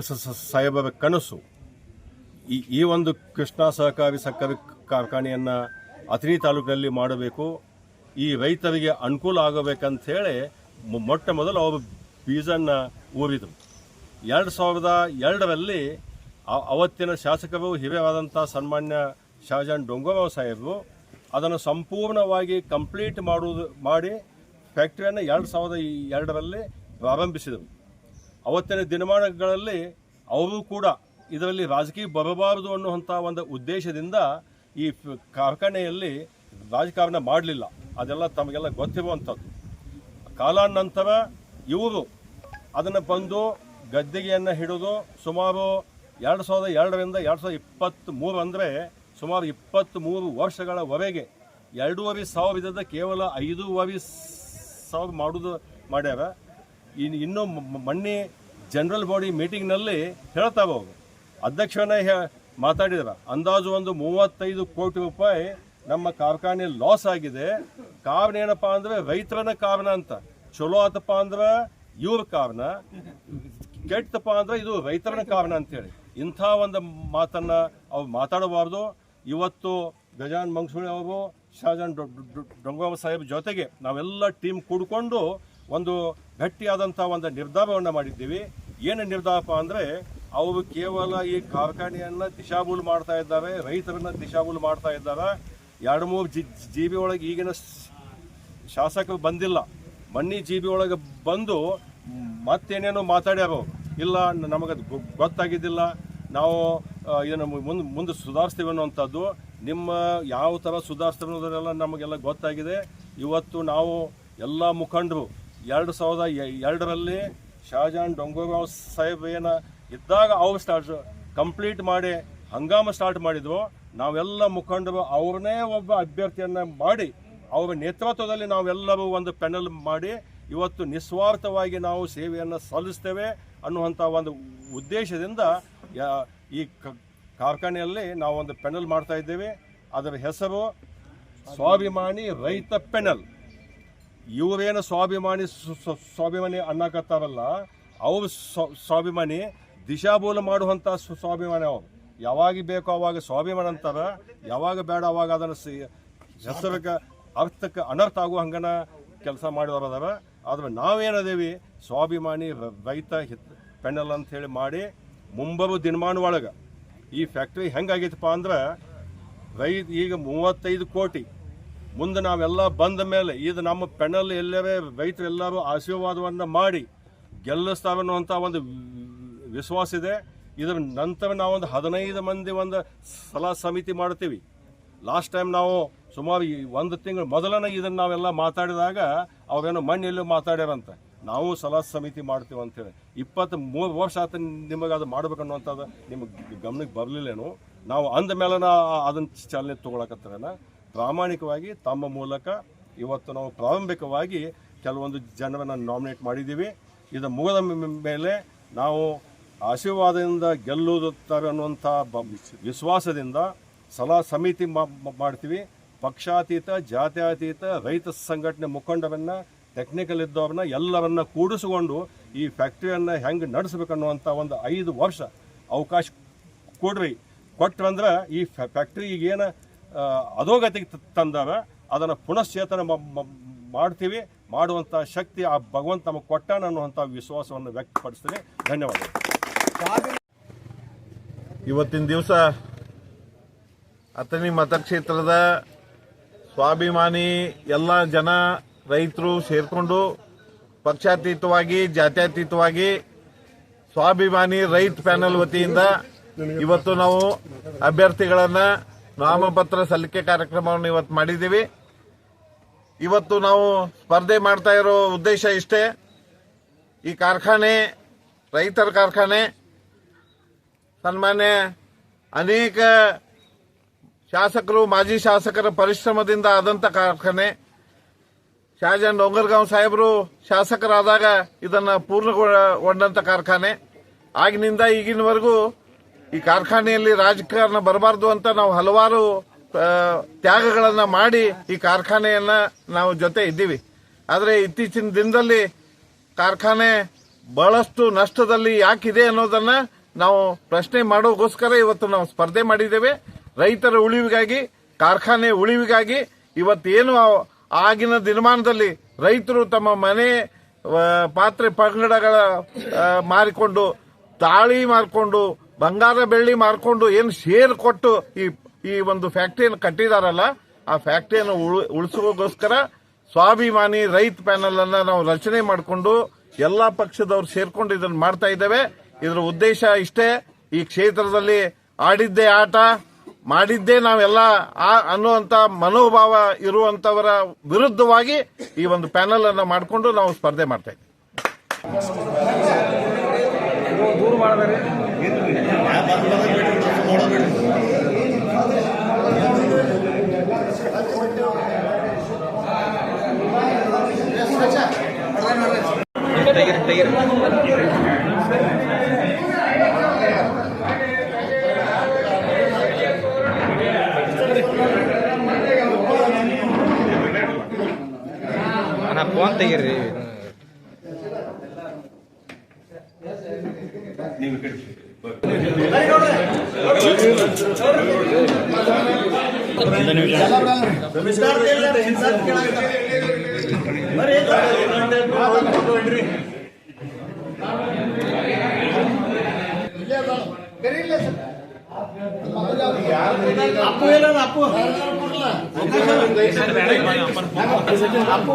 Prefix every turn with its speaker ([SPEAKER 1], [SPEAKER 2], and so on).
[SPEAKER 1] ಸ- ಸಾಹೇಬರ ಕನಸು. ಈ ಈ ಒಂದು ಕೃಷ್ಣ ಸಹಕಾರಿ ಸಕ್ಕರೆ ಕಾರ್ಖಾನೆಯನ್ನು ಅಥಣಿ ತಾಲೂಕಿನಲ್ಲಿ ಮಾಡಬೇಕು. ಈ ರೈತರಿಗೆ ಅನುಕೂಲ ಆಗಬೇಕಂತ ಹೇಳಿ ಮೊಟ್ಟ ಮೊದಲು ಅವರು ಬೀಜನ್ನು ಊರಿದರು. ಎರಡು ಸಾವಿರದ ಎರಡರಲ್ಲಿ ಅವತ್ತಿನ ಶಾಸಕರು ಹಿರಿಯರಾದಂಥ ಸನ್ಮಾನ್ಯ ಶಾಜಾನ್ ಡೊಂಗೋರಾವ್ ಸಾಹೇಬರು ಅದನ್ನು ಸಂಪೂರ್ಣವಾಗಿ ಕಂಪ್ಲೀಟ್ ಮಾಡುವುದು, ಮಾಡಿ ಫ್ಯಾಕ್ಟ್ರಿಯನ್ನು ಎರಡು ಸಾವಿರದ ಎರಡರಲ್ಲಿ ಪ್ರಾರಂಭಿಸಿದರು. ಅವತ್ತಿನ ದಿನಮಾನಗಳಲ್ಲಿ ಅವರು ಕೂಡ ಇದರಲ್ಲಿ ರಾಜಕೀಯ ಬರಬಾರದು ಅನ್ನುವಂಥ ಒಂದು ಉದ್ದೇಶದಿಂದ ಈ ಕಾರ್ಖಾನೆಯಲ್ಲಿ ರಾಜಕಾರಣ ಮಾಡಲಿಲ್ಲ. ಅದೆಲ್ಲ ತಮಗೆಲ್ಲ ಗೊತ್ತಿರುವಂಥದ್ದು. ಕಾಲಾನಂತರ ಇವರು ಅದನ್ನು ಬಂದು ಗದ್ದಿಗೆಯನ್ನು ಹಿಡಿದು ಸುಮಾರು ಎರಡು ಸಾವಿರದ ಎರಡರಿಂದ ಎರಡು ಸಾವಿರದ ಇಪ್ಪತ್ತ್ ಮೂರು ಅಂದರೆ ಸುಮಾರು ಇಪ್ಪತ್ತ್ಮೂರು ವರ್ಷಗಳವರೆಗೆ ಎರಡೂವರೆ ಸಾವಿರದ ಕೇವಲ ಐದೂವರೆ ಸಾವಿರ ಮಾಡೋದು ಮಾಡ್ಯಾರ. ಇನ್ನು ಇನ್ನೂ ಮೊನ್ನೆ ಜನರಲ್ ಬಾಡಿ ಮೀಟಿಂಗ್ನಲ್ಲಿ ಹೇಳ್ತಾವೆ ಅವರು. ಅಧ್ಯಕ್ಷನೇ ಹೇ, ಮಾತಾಡಿದ್ರ. ಅಂದಾಜು ಒಂದು ಮೂವತ್ತೈದು ಕೋಟಿ ರೂಪಾಯಿ ನಮ್ಮ ಕಾರ್ಖಾನೆ ಲಾಸ್ ಆಗಿದೆ. ಕಾರಣ ಏನಪ್ಪ ಅಂದ್ರೆ ರೈತರನ್ನ ಕಾರಣ ಅಂತ. ಚಲೋ ಆತಪ್ಪ ಅಂದ್ರೆ ಇವ್ರ ಕಾರಣ. ಕೆಟ್ಟಪ್ಪ ಅಂದ್ರೆ ಇದು ರೈತರನ್ನ ಕಾರಣ ಅಂತೇಳಿ ಇಂಥ ಒಂದು ಮಾತನ್ನು ಅವ್ರು ಮಾತಾಡಬಾರ್ದು. ಇವತ್ತು ಗಜಾನ್ ಮಂಗಸೂಳಿ ಅವರು, ಶಾಜಾನ್ ಡೊಂಗೋಬ ಸಾಹೇಬ್ ಜೊತೆಗೆ ನಾವೆಲ್ಲ ಟೀಮ್ ಕೂಡಿಕೊಂಡು ಒಂದು ಗಟ್ಟಿಯಾದಂಥ ಒಂದು ನಿರ್ಧಾರವನ್ನು ಮಾಡಿದ್ದೀವಿ. ಏನು ನಿರ್ಧಾರಪ್ಪ ಅಂದರೆ, ಅವರು ಕೇವಲ ಈ ಕಾರ್ಖಾನೆಯನ್ನು ದಿಶಾಬೂಲು ಮಾಡ್ತಾ ಇದ್ದಾರೆ, ರೈತರನ್ನು ದಿಶಾಬೂಲು ಮಾಡ್ತಾ ಇದ್ದಾರೆ. ಎರಡು ಮೂರು ಜಿ ಜಿ ಬಿ ಒಳಗೆ ಈಗಿನ ಶಾಸಕರು ಬಂದಿಲ್ಲ. ಮನ್ನಿ ಜಿ ಬಿ ಒಳಗೆ ಬಂದು ಮತ್ತೇನೇನೋ ಮಾತಾಡ್ಯಾರ. ಇಲ್ಲ ನಮಗದು ಗೊತ್ತಾಗಿದ್ದಿಲ್ಲ. ನಾವು ಇದನ್ನು ಮುಂದೆ ಮುಂದೆ ಸುಧಾರಿಸ್ತೀವಿ ಅನ್ನುವಂಥದ್ದು. ನಿಮ್ಮ ಯಾವ ಥರ ಸುಧಾರಿಸ್ತೀವಿ ಅನ್ನೋದನ್ನೆಲ್ಲ ನಮಗೆಲ್ಲ ಗೊತ್ತಾಗಿದೆ. ಇವತ್ತು ನಾವು ಎಲ್ಲ ಮುಖಂಡರು ಎರಡು ಸಾವಿರದ ಎರಡರಲ್ಲಿ ಶಹಜಾನ್ ಡೊಂಗೋರಾವ್ ಸಾಹೇಬ್ ಏನು ಇದ್ದಾಗ ಅವ್ರು ಸ್ಟಾರ್ಟ್ ಕಂಪ್ಲೀಟ್ ಮಾಡಿ ಹಂಗಾಮ ಸ್ಟಾರ್ಟ್ ಮಾಡಿದ್ವು ನಾವೆಲ್ಲ ಮುಖಂಡರು ಅವ್ರನ್ನೇ ಒಬ್ಬ ಅಭ್ಯರ್ಥಿಯನ್ನು ಮಾಡಿ ಅವರ ನೇತೃತ್ವದಲ್ಲಿ ನಾವೆಲ್ಲರೂ ಒಂದು ಪೆನಲ್ ಮಾಡಿ ಇವತ್ತು ನಿಸ್ವಾರ್ಥವಾಗಿ ನಾವು ಸೇವೆಯನ್ನು ಸಲ್ಲಿಸ್ತೇವೆ ಅನ್ನುವಂಥ ಒಂದು ಉದ್ದೇಶದಿಂದ ಈ ಕಾರ್ಖಾನೆಯಲ್ಲಿ ನಾವು ಒಂದು ಪೆನಲ್ ಮಾಡ್ತಾ ಇದ್ದೇವೆ. ಅದರ ಹೆಸರು ಸ್ವಾಭಿಮಾನಿ ರೈತ ಪೆನಲ್. ಇವರೇನು ಸ್ವಾಭಿಮಾನಿ ಸ್ವ- ಸ್ವ- ಸ್ವಾಭಿಮಾನಿ ಅನ್ನಕತ್ತಾರಲ್ಲ, ಅವರು ಸ್ವ- ಸ್ವಾಭಿಮಾನಿ ದಿಶಾಬೋಲು ಮಾಡುವಂಥ ಸ್ವಾಭಿಮಾನಿ ಅವರು. ಯಾವಾಗ ಬೇಕೋ ಅವಾಗ ಸ್ವಾಭಿಮಾನ ಅಂತಾರೆ, ಯಾವಾಗ ಬೇಡ ಅವಾಗ ಅದನ್ನು ಸಿ- ಹೆಸರಿಗೆ ಅರ್ಥಕ್ಕೆ ಅನರ್ಥ ಆಗುವ ಹಂಗನ ಕೆಲಸ ಮಾಡಿದವರು ಅದಾರ ಆದ್ರೆ ನಾವೇನದೇವಿ, ಸ್ವಾಭಿಮಾನಿ ರೈತ ಹಿತ್ ಪೆನಲ್ ಅಂತ ಹೇಳಿ ಮಾಡಿ ಮುಂಬರುವ ದಿನಮಾನ ಒಳಗೆ ಈ ಫ್ಯಾಕ್ಟ್ರಿ ಹೆಂಗಾಗೈತಪ್ಪ ಅಂದ್ರೆ ರೈ ಈಗ ಮೂವತ್ತೈದು ಕೋಟಿ. ಮುಂದೆ ನಾವೆಲ್ಲ ಬಂದ ಮೇಲೆ ಇದು ನಮ್ಮ ಪೆನಲ್ ಎಲ್ಲರೇ ರೈತರೆಲ್ಲರೂ ಆಶೀರ್ವಾದವನ್ನು ಮಾಡಿ ಗೆಲ್ಲಿಸ್ತಾವೆ ಅನ್ನುವಂಥ ಒಂದು ವಿಶ್ವಾಸ ಇದೆ. ಇದರ ನಂತರ ನಾವೊಂದು ಹದಿನೈದು ಮಂದಿ ಒಂದು ಸಲಹಾ ಸಮಿತಿ ಮಾಡ್ತೀವಿ. ಲಾಸ್ಟ್ ಟೈಮ್ ನಾವು ಸುಮಾರು ಈ ಒಂದು ತಿಂಗಳು ಮೊದಲನೇ ಇದನ್ನು ನಾವೆಲ್ಲ ಮಾತಾಡಿದಾಗ ಅವೇನೋ ಮಣ್ಣೆಲ್ಲೂ ಮಾತಾಡ್ಯಾರಂತೆ. ನಾವು ಸಲಹಾ ಸಮಿತಿ ಮಾಡ್ತೀವಿ ಅಂತೇಳಿ ಇಪ್ಪತ್ತು ಮೂರು ವರ್ಷ ಆತ ನಿಮಗೆ ಅದು ಮಾಡ್ಬೇಕನ್ನುವಂಥದ್ದು ನಿಮಗೆ ಗಮನಕ್ಕೆ ಬರಲಿಲ್ಲೇನು, ನಾವು ಅಂದ ಮೇಲೆ ಅದನ್ನು ಚಾಲನೆ ತೊಗೊಳಕತ್ತೇನ ಪ್ರಾಮಾಣಿಕವಾಗಿ ತಮ್ಮ ಮೂಲಕ ಇವತ್ತು ನಾವು ಪ್ರಾರಂಭಿಕವಾಗಿ ಕೆಲವೊಂದು ಜನರನ್ನು ನಾಮಿನೇಟ್ ಮಾಡಿದ್ದೀವಿ. ಇದು ಮುಗದ ಮೇಲೆ ನಾವು ಆಶೀರ್ವಾದದಿಂದ ಗೆಲ್ಲುತ್ತಾರೆ ಅನ್ನುವಂಥ ವಿಶ್ವಾಸದಿಂದ ಸಲಹಾ ಸಮಿತಿ ಮಾಡ್ತೀವಿ. ಪಕ್ಷಾತೀತ, ಜಾತ್ಯಾತೀತ, ರೈತ ಸಂಘಟನೆ ಮುಖಂಡರನ್ನ ಟೆಕ್ನಿಕಲ್ ಇದ್ದವ್ರನ್ನ ಎಲ್ಲರನ್ನ ಕೂಡಿಸಿಕೊಂಡು ಈ ಫ್ಯಾಕ್ಟ್ರಿಯನ್ನು ಹೆಂಗೆ ನಡೆಸ್ಬೇಕನ್ನುವಂಥ ಒಂದು ಐದು ವರ್ಷ ಅವಕಾಶ ಕೊಡ್ರಿ. ಕೊಟ್ರಂದ್ರೆ ಈ ಫ್ಯಾಕ್ಟ್ರಿ ಈಗೇನು ಅಧೋಗತಿಗೆ ತಂದಾರ, ಅದನ್ನು ಪುನಶ್ಚೇತನ ಮಾಡ್ತೀವಿ ಮಾಡುವಂಥ ಶಕ್ತಿ ಆ ಭಗವಂತ ನಮಗೆ ಕೊಟ್ಟಾನ ಅನ್ನುವಂಥ ವಿಶ್ವಾಸವನ್ನು ವ್ಯಕ್ತಪಡಿಸ್ತೀನಿ. ಧನ್ಯವಾದಗಳು.
[SPEAKER 2] ಇವತ್ತಿನ ದಿವಸ ಅಥಣಿ ಮತಕ್ಷೇತ್ರದ ಸ್ವಾಭಿಮಾನಿ ಎಲ್ಲ ಜನ ರೈತರು ಸೇರ್ಕೊಂಡು ಪಕ್ಷಾತೀತವಾಗಿ, ಜಾತ್ಯತೀತವಾಗಿ ಸ್ವಾಭಿಮಾನಿ ರೈತ ಪ್ಯಾನಲ್ ವತಿಯಿಂದ ಇವತ್ತು ನಾವು ಅಭ್ಯರ್ಥಿಗಳನ್ನ ನಾಮಪತ್ರ ಸಲ್ಲಿಕೆ ಕಾರ್ಯಕ್ರಮವನ್ನು ಇವತ್ತು ಮಾಡಿದ್ದೀವಿ. ಇವತ್ತು ನಾವು ಸ್ಪರ್ಧೆ ಮಾಡ್ತಾ ಇರೋ ಉದ್ದೇಶ ಇಷ್ಟೇ. ಈ ಕಾರ್ಖಾನೆ, ರೈತರ ಕಾರ್ಖಾನೆ, ಸನ್ಮಾನ್ಯ ಅನೇಕ ಶಾಸಕರು, ಮಾಜಿ ಶಾಸಕರ ಪರಿಶ್ರಮದಿಂದ ಆದಂತ ಕಾರ್ಖಾನೆ. ಶಹಜಾನ್ ಡೊಂಗರ್ಗಾಂವ್ ಸಾಹೇಬರು ಶಾಸಕರಾದಾಗ ಇದನ್ನ ಪೂರ್ಣಗೊಂಡಂತ ಕಾರ್ಖಾನೆ. ಆಗಿನಿಂದ ಈಗಿನವರೆಗೂ ಈ ಕಾರ್ಖಾನೆಯಲ್ಲಿ ರಾಜಕಾರಣ ಬರಬಾರ್ದು ಅಂತ ನಾವು ಹಲವಾರು ತ್ಯಾಗಗಳನ್ನು ಮಾಡಿ ಈ ಕಾರ್ಖಾನೆಯನ್ನ ನಾವು ಜೊತೆ ಇದ್ದೀವಿ. ಆದರೆ ಇತ್ತೀಚಿನ ದಿನದಲ್ಲಿ ಕಾರ್ಖಾನೆ ಬಹಳಷ್ಟು ನಷ್ಟದಲ್ಲಿ ಯಾಕಿದೆ ಅನ್ನೋದನ್ನ ನಾವು ಪ್ರಶ್ನೆ ಮಾಡೋಗೋಸ್ಕರ ಇವತ್ತು ನಾವು ಸ್ಪರ್ಧೆ ಮಾಡಿದ್ದೇವೆ. ರೈತರ ಉಳಿವಿಗಾಗಿ, ಕಾರ್ಖಾನೆ ಉಳಿವಿಗಾಗಿ ಇವತ್ತೇನು ಆಗಿನ ದಿನಮಾನದಲ್ಲಿ ರೈತರು ತಮ್ಮ ಮನೆ ಪಾತ್ರೆ ಪಂಗಡಗಳ ಮಾರಿಕೊಂಡು, ತಾಳಿ ಮಾರ್ಕೊಂಡು ಬಂಗಾರ ಬೆಳ್ಳಿ ಮಾರ್ಕೊಂಡು ಏನು ಶೇರ್ ಕೊಟ್ಟು ಈ ಈ ಒಂದು ಫ್ಯಾಕ್ಟರಿಯನ್ನು ಕಟ್ಟಿದಾರಲ್ಲ, ಆ ಫ್ಯಾಕ್ಟರಿಯನ್ನು ಉಳಿಸೋಗೋಸ್ಕರ ಸ್ವಾಭಿಮಾನಿ ರೈತ ಪ್ಯಾನಲ್ ಅನ್ನ ನಾವು ರಚನೆ ಮಾಡಿಕೊಂಡು ಎಲ್ಲ ಪಕ್ಷದವ್ರು ಸೇರ್ಕೊಂಡು ಇದನ್ನು ಮಾಡ್ತಾ ಇದ್ದೇವೆ. ಇದರ ಉದ್ದೇಶ ಇಷ್ಟೇ. ಈ ಕ್ಷೇತ್ರದಲ್ಲಿ ಆಡಿದ್ದೇ ಆಟ ಮಾಡಿದ್ದೇ ನಾವೆಲ್ಲ ಆ ಅನ್ನುವಂತ ಮನೋಭಾವ ಇರುವಂತವರ ವಿರುದ್ಧವಾಗಿ ಈ ಒಂದು ಪ್ಯಾನಲ್ ಅನ್ನು ಮಾಡಿಕೊಂಡು ನಾವು ಸ್ಪರ್ಧೆ ಮಾಡ್ತಾ ಇದ್ದೀವಿ.
[SPEAKER 3] ತೆಗೀರಿ
[SPEAKER 4] ಅಪ್ಪು